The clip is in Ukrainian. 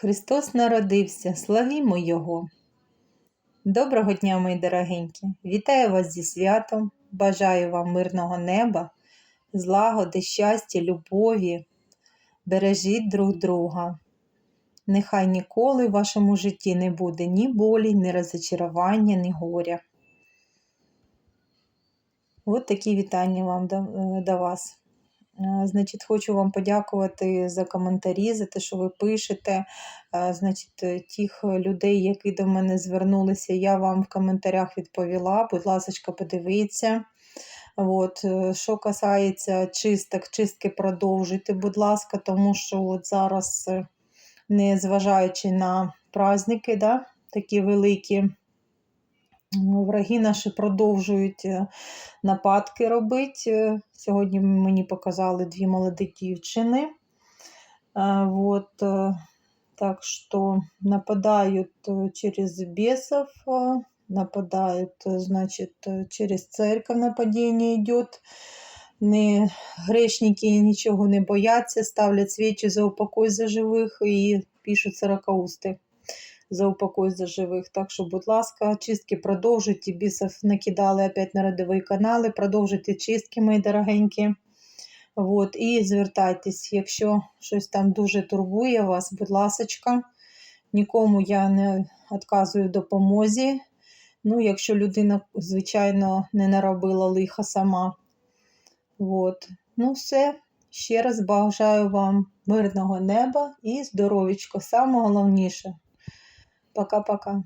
Христос народився, славімо Його. Доброго дня, мої дорогенькі! Вітаю вас зі святом, бажаю вам мирного неба, злагоди, щастя, любові. Бережіть друг друга. Нехай ніколи в вашому житті не буде ні болі, ні розочарування, ні горя. От такі вітання вам до, е, до вас. Е, Значить, хочу вам подякувати за коментарі, за те, що ви пишете. Е, Значить, е, тих людей, які до мене звернулися, я вам в коментарях відповіла. Будь ласка, подивіться. От, що касається чисток, чистки продовжуйте, будь ласка, тому що от зараз, е, не зважаючи на праздники, да, такі великі, Враги наші продовжують е, нападки робити. Е, Сьогодні мені показали дві молоді дівчини. Е, Вот, е, так что нападают э, через бесов, э, нападают, э, значит, э, через церковь нападение идет. Не, грешники нічого не бояться, ставлять свічі за упокой за живих і пишуть сорокаусти за упокой за живих. Так що, будь ласка, чистки продовжуйте. Бісов накидали опять на родові канали. Продовжуйте чистки, мої дорогенькі. От, і звертайтесь, якщо щось там дуже турбує вас, будь ласочка, нікому я не відказую допомозі. Ну, якщо людина, звичайно, не наробила лиха сама. От. Ну, все. Ще раз бажаю вам мирного неба і здоров'ячко. Саме головніше. Пока-пока.